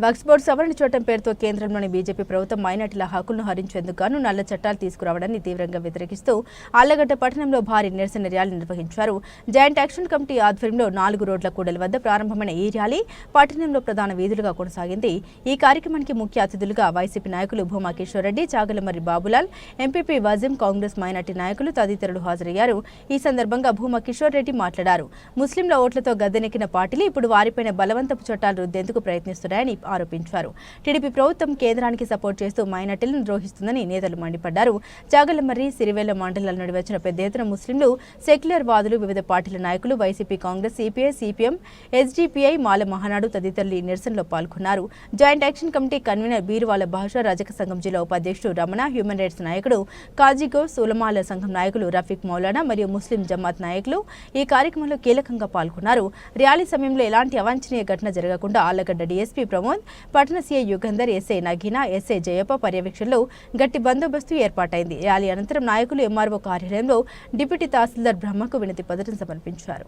Waqf board సవరణ చట్టం పేరుతో కేంద్రంలోని బీజేపీ ప్రభుత్వం మైనార్టీల హక్కులను హరించేందుకు గాను నల్ల చట్టాలు తీసుకురావడాన్ని తీవ్రంగా వ్యతిరేకిస్తూ ఆళ్ళగడ్డ పట్టణంలో భారీ నిరసన ర్యాలీ నిర్వహించారు. జాయింట్ యాక్షన్ కమిటీ ఆధ్వర్యంలో నాలుగు రోడ్ల కూడలి వద్ద ప్రారంభమైన ఈ ర్యాలీ పట్టణంలో ప్రధాన వీధులుగా కొనసాగింది. ఈ కార్యక్రమానికి ముఖ్య అతిథులుగా వైసీపీ నాయకులు భూమా కిషోర్ రెడ్డి చాగలమర్రి బాబులాల్ ఎంపీపీ వజీం కాంగ్రెస్ మైనార్టీ నాయకులు తదితరులు హాజరయ్యారు. ఈ సందర్భంగా భూమా కిషోర్ రెడ్డి మాట్లాడారు. ముస్లింల ఓట్లతో గద్దెనెక్కిన పార్టీలు ఇప్పుడు వారిపైన బలవంతపు చట్టాలు రుద్దేందుకు ప్రయత్నిస్తున్నాయని ఆరోపించారు. టీడీపీ ప్రభుత్వం కేంద్రానికి సపోర్ట్ చేస్తూ మైనార్టీలను ద్రోహిస్తుందని నేతలు మండిపడ్డారు. జాగలమర్రి సిరివేల మండలాల నుండి వచ్చిన పెద్ద ఎత్తున ముస్లింలు సెక్యులర్ వాదులు వివిధ పార్టీల నాయకులు YCP Congress CPI CPM SDPI Mala Mahanadu తదితరులు ఈ నిరసనలో పాల్గొన్నారు. జాయింట్ యాక్షన్ కమిటీ కన్వీనర్ బీరువాల భాష రజక సంఘం జిల్లా ఉపాధ్యక్షుడు రమణ హ్యూమన్ రైట్స్ నాయకుడు కాజీగో సులమాల సంఘం నాయకులు రఫీక్ మౌలానా మరియు ముస్లిం జమాత్ నాయకులు ఈ కార్యక్రమంలో కీలకంగా పాల్గొన్నారు. ర్యాలీ సమయంలో ఎలాంటి అవాంఛనీయ ఘటన జరగకుండా ఆళ్ళగడ్డ డీఎస్పీ ప్రమోద్ పట్టణ CI Yugandhar SI Nagina SI Jayappa పర్యవేక్షణలో గట్టి బందోబస్తు ఏర్పాటైంది. ర్యాలీ అనంతరం నాయకులు ఎంఆర్ఓ కార్యాలయంలో డిప్యూటీ తహసీల్దార్ బ్రహ్మకు వినతి పత్రం సమర్పించారు.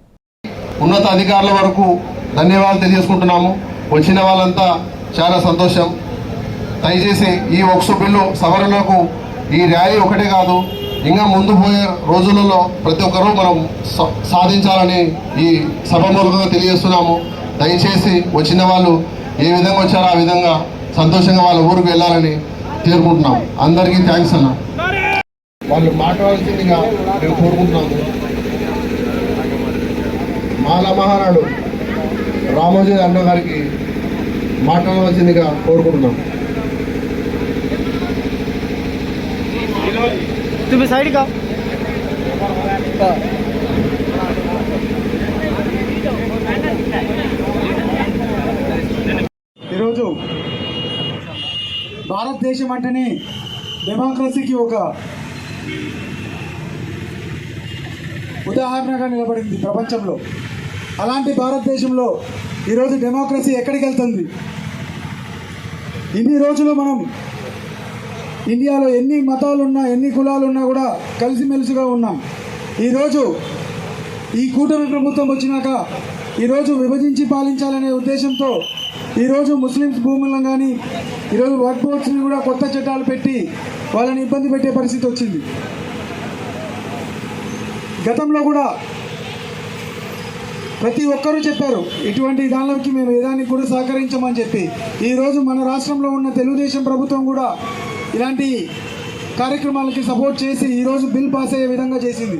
ఉన్నత అధికారుల వరకు ధన్యవాదాలు తెలియజేసుకుంటున్నాము. వచ్చిన వాళ్ళంతా చాలా సంతోషం. దయచేసి ఈ ఒక్సు బిల్లు సవరణకు ఈ ర్యాలీ ఒకటే కాదు ఇంకా ముందు పోయే రోజులలో ప్రతి ఒక్కరూ మనం సాధించాలని ఈ సభామూలకంగా తెలియజేస్తున్నాము. దయచేసి వచ్చిన వాళ్ళు ఏ విధంగా వచ్చారో ఆ విధంగా సంతోషంగా వాళ్ళ ఊరికి వెళ్ళాలని చేరుకుంటున్నాం అందరికీ థ్యాంక్స్ అన్న. వాళ్ళు మాట్లాడాల్సిందిగా మేము కోరుకుంటున్నాము మాల మహారాడు రామోజీ అన్న గారికి మాట్లాడవలసిందిగా కోరుకుంటున్నాం. భారతదేశం అంటేనే డెమోక్రసీకి ఒక ఉదాహరణగా నిలబడింది ప్రపంచంలో. అలాంటి భారతదేశంలో ఈరోజు డెమోక్రసీ ఎక్కడికి వెళ్తుంది? ఇన్ని రోజులు మనం ఇండియాలో ఎన్ని మతాలున్నా ఎన్ని కులాలున్నా కూడా కలిసిమెలిసిగా ఉన్నాం. ఈరోజు ఈ కూటమి ప్రభుత్వం వచ్చినాక ఈరోజు విభజించి పాలించాలనే ఉద్దేశంతో ఈరోజు ముస్లిమ్స్ భూములను కానీ ఈరోజు వర్క్ బోర్డ్స్ని కూడా కొత్త చట్టాలు పెట్టి వాళ్ళని ఇబ్బంది పెట్టే పరిస్థితి వచ్చింది. గతంలో కూడా ప్రతి ఒక్కరూ చెప్పారు ఇటువంటి దానిలోకి మేము ఏదానికి కూడా సహకరించమని చెప్పి. ఈరోజు మన రాష్ట్రంలో ఉన్న తెలుగుదేశం ప్రభుత్వం కూడా ఇలాంటి కార్యక్రమాలకి సపోర్ట్ చేసి ఈరోజు బిల్ పాస్ అయ్యే విధంగా చేసింది.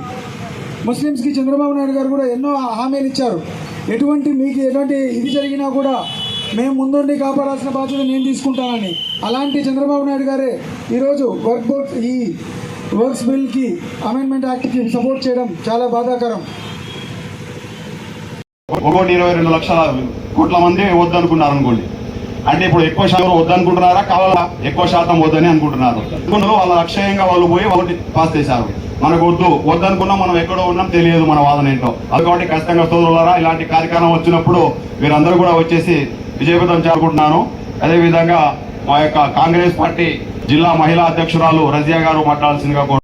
ముస్లిమ్స్కి చంద్రబాబు నాయుడు గారు కూడా ఎన్నో హామీలు ఇచ్చారు. ఎటువంటి మీకు ఎటువంటి ఇది జరిగినా కూడా మేము ముందుండి కాపాడాల్సిన బాధ్యత నేను తీసుకుంటానని. అలాంటి చంద్రబాబు నాయుడు గారే ఈరోజు వర్క్ బోర్డ్ ఈ వర్క్స్ బిల్కి అమెండ్మెంట్ యాక్ట్కి సపోర్ట్ చేయడం చాలా బాధాకరం. ఒకటి ఇరవై రెండు లక్షల కోట్ల మంది వద్దనుకున్నారు అనుకోండి అంటే ఇప్పుడు ఎక్కువ శాతం వద్దనుకుంటున్నారా కావాలా? ఎక్కువ శాతం వద్దని అనుకుంటున్నారు. వాళ్ళ లక్ష్యంగా వాళ్ళు పోయి ఒకటి పాస్ చేశారు. మనకు వద్దు. వద్దనుకున్నాం మనం ఎక్కడో ఉన్నాం తెలియదు మన వాదన ఏంటో. అది కాబట్టి ఖచ్చితంగా సోదరులారా ఇలాంటి కార్యక్రమం వచ్చినప్పుడు వీరందరూ కూడా వచ్చేసి విజయవంతం చేరుకుంటున్నాను అదేవిధంగా మా యొక్క కాంగ్రెస్ పార్టీ జిల్లా మహిళా అధ్యక్షురాలు రజియా గారు మాట్లాడాల్సిందిగా కోరు-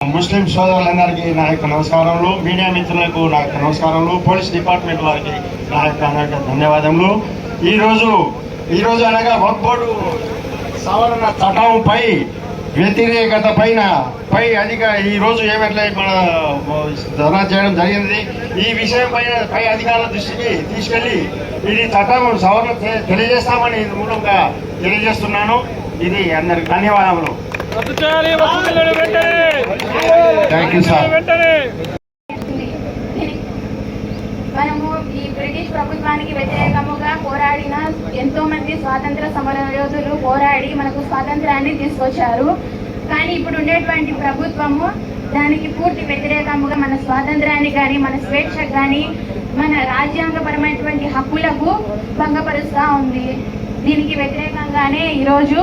ముస్లిం సోదరులందరికీ నా యొక్క నమస్కారములు. మీడియా మిత్రులకు నా యొక్క నమస్కారములు. పోలీస్ డిపార్ట్మెంట్ వారికి నా యొక్క అనేక ధన్యవాదములు. ఈరోజు ఈరోజు అనగా వక్బోర్డు సవరణ చట్టంపై వ్యతిరేకత పైన పై అధిక ఈ రోజు ఏమట్లే మన ధర్నా చేయడం జరిగింది. ఈ విషయం పైన పై అధికారుల దృష్టికి తీసుకెళ్ళి ఇది చట్టం సవరణ తెలియజేస్తామని మూలంగా తెలియజేస్తున్నాను. ఇది అందరికి ధన్యవాదములు. థ్యాంక్ యూ సార్ వెంటనే మనము ఈ బ్రిటిష్ ప్రభుత్వానికి వ్యతిరేకముగా పోరాడిన ఎంతో మంది స్వాతంత్ర సమర యోధులు పోరాడి మనకు స్వాతంత్రాన్ని తీసుకొచ్చారు. కానీ ఇప్పుడు ఉండేటువంటి ప్రభుత్వము దానికి పూర్తి వ్యతిరేకముగా మన స్వాతంత్రాన్ని కానీ మన స్వేచ్ఛ కానీ మన రాజ్యాంగపరమైనటువంటి హక్కులకు భంగపరుస్తూ ఉంది. దీనికి వ్యతిరేకంగానే ఈరోజు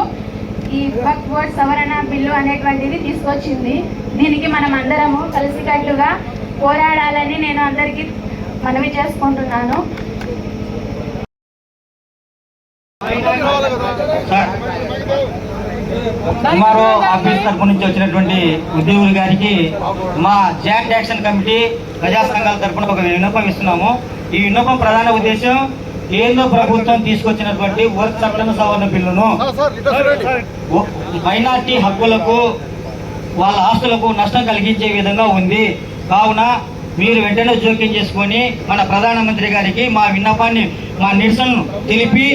ఈ బక్ బోర్డ్ సవరణ బిల్లు అనేటువంటిది తీసుకొచ్చింది. దీనికి మనం అందరము కలిసికట్టుగా పోరాడాలని నేను అందరికీ మనవి చేసుకుంటున్నాను. ఎంఆర్ఓ ఆఫీస్ తరపు నుంచి వచ్చినటువంటి ఉద్యోగులు గారికి మా జాయింట్ యాక్షన్ కమిటీ ప్రజా సంఘాల తరఫున ఒక విన్నపం ఇస్తున్నాము. ఈ విన్నపం ప్రధాన ఉద్దేశం కేంద్ర ప్రభుత్వం తీసుకొచ్చినటువంటి వర్క్ చట్టం సవరణ బిల్లును మైనార్టీ హక్కులకు వాళ్ళ ఆస్తులకు నష్టం కలిగించే విధంగా ఉంది. కావున మీరు వెంటనే జోక్యం చేసుకొని మన ప్రధానమంత్రి గారికి మా విన్నపాన్ని మా నిరసనను తెలిపి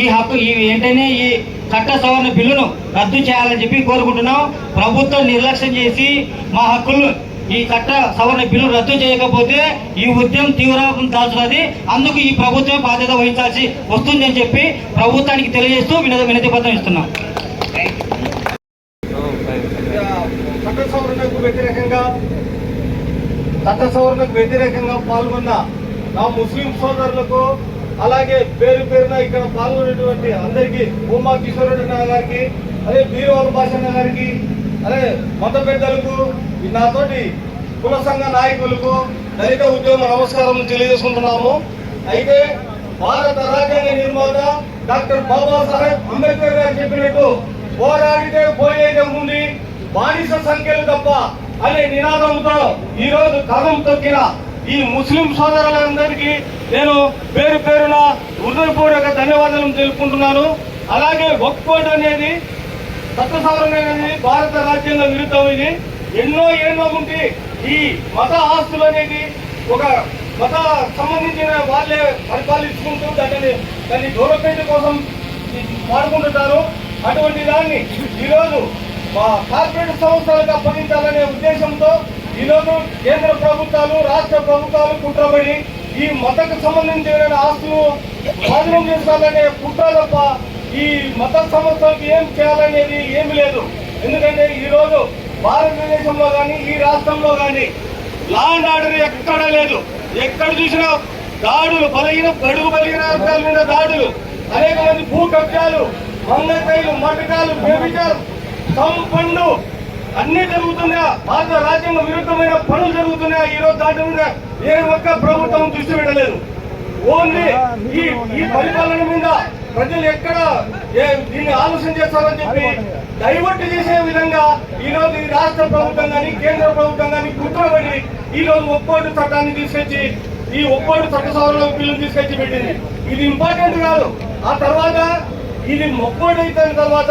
ఈ హక్కు ఈ వెంటనే ఈ చట్ట సవరణ బిల్లును రద్దు చేయాలని చెప్పి కోరుకుంటున్నాం. ప్రభుత్వం నిర్లక్ష్యం చేసి మా హక్కులను ఈ చట్ట సవరణ బిల్లు రద్దు చేయకపోతే ఈ ఉద్యమం తీవ్రం దాల్చున్నది. అందుకు ఈ ప్రభుత్వం బాధ్యత వహించాల్సి వస్తుందని చెప్పి ప్రభుత్వానికి తెలియజేస్తూ వినతి వినతి పత్రం ఇస్తున్నాం. చట్ట సవరణకు వ్యతిరేకంగా చట్ట సవరణకు వ్యతిరేకంగా పాల్గొన్న నా ముస్లిం సోదరులకు అలాగే పేరు పేరున ఇక్కడ పాల్గొనేటువంటి అందరికీ ఉమా కిషోర్ గారికి అదే బీరవాల భాషన్న గారికి అదే మత పెద్దలకు నాతోటి కుల సంఘ నాయకులకు దళిత ఉద్యోగ నమస్కారం తెలియజేసుకుంటున్నాము. అయితే భారత రాజ్యాంగ నిర్మాత డాక్టర్ బాబాసాహెబ్ అంబేద్కర్ గారు చెప్పినట్టు పోరాడితే పోయేదే ఉంది బానిస సంఖ్యలు తప్ప అనే నినాదంతో ఈరోజు రోజు కథం తొక్కిన ఈ ముస్లిం సోదరులందరికీ నేను పేరు పేరున హృదయపూర్వక ధన్యవాదాలు తెలుపుకుంటున్నాను. అలాగే ఒక్కోట్ అనేది చట్ట అనేది భారత రాజ్యాంగ విరుద్ధం ఇది. ఎన్నో ఎన్నో ఉంటే ఈ మత ఆస్తులు అనేది ఒక మత సంబంధించిన వాళ్ళే పరిపాలించుకుంటూ దాన్ని దాన్ని డెవలప్మెంట్ కోసం వాడుకుంటున్నారు. అటువంటి దాన్ని ఈరోజు మా కార్పొరేట్ సంస్థలకు అప్పగించాలనే ఉద్దేశంతో ఈరోజు కేంద్ర ప్రభుత్వాలు రాష్ట్ర ప్రభుత్వాలు కుట్రబడి ఈ మతకు సంబంధించిన ఆస్తులు స్వాధీనం చేసుకోవాలనే కుట్ర తప్ప ఈ మత సంస్థలకు ఏం చేయాలనేది ఏమి లేదు. ఎందుకంటే ఈ రోజు భారతదేశంలో కానీ ఈ రాష్ట్రంలో కానీ లా అండ్ ఆర్డర్ ఎక్కడ లేదు. ఎక్కడ చూసినా దాడులు బలహీన బడుగు బలిగిన మీద దాడులు అనేక మంది భూ కబ్జాలు మంగకాయలు మటకాలు వ్యభిచారం సంపన్ను అన్ని జరుగుతున్నాయా భారత రాజ్యాంగ విరుద్ధమైన పనులు చేస్తున్నాయా ఈ రోజు దాటి మీద ఏ ఒక్క ప్రభుత్వం దృష్టి పెట్టలేదు. ఓన్లీ ఈ ఈ పరిపాలన మీద ప్రజలు ఎక్కడ దీన్ని ఆలోచన చేస్తారని చెప్పి డైవర్ట్ చేసే విధంగా ఈ రోజు ఈ రాష్ట్ర ప్రభుత్వం కానీ కేంద్ర ప్రభుత్వం కానీ కుట్రబడి ఈ రోజు ఒక్కోటి చట్టాన్ని తీసుకొచ్చి ఈ ఒక్కోటి చట్ట సవరణ బిల్లు తీసుకొచ్చి పెట్టింది. ఇది ఇంపార్టెంట్ కాదు. ఆ తర్వాత ఇది మొక్కోటి అయిన తర్వాత